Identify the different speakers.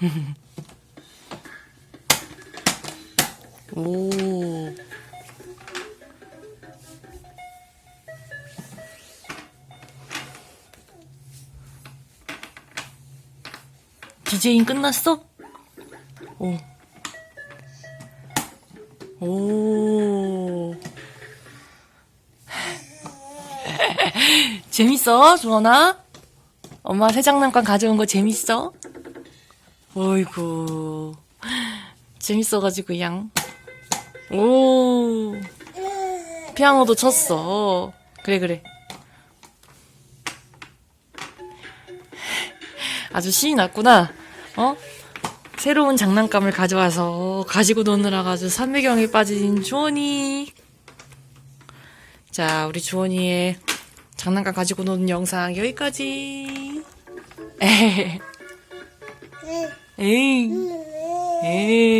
Speaker 1: 오. 디제잉 끝났어? 오. 오. 재밌어, 주원아? 엄마 새 장난감 가져온 거 재밌어? 어이구. 재밌어가지고, 그냥. 오. 피아노도 쳤어. 그래, 그래. 아주 신이 났구나. 어? 새로운 장난감을 가져와서 가지고 노느라가 아주 삼매경에 빠진 주원이. 자, 우리 주원이의 장난감 가지고 노는 영상 여기까지. 에이. 에 이. 에이.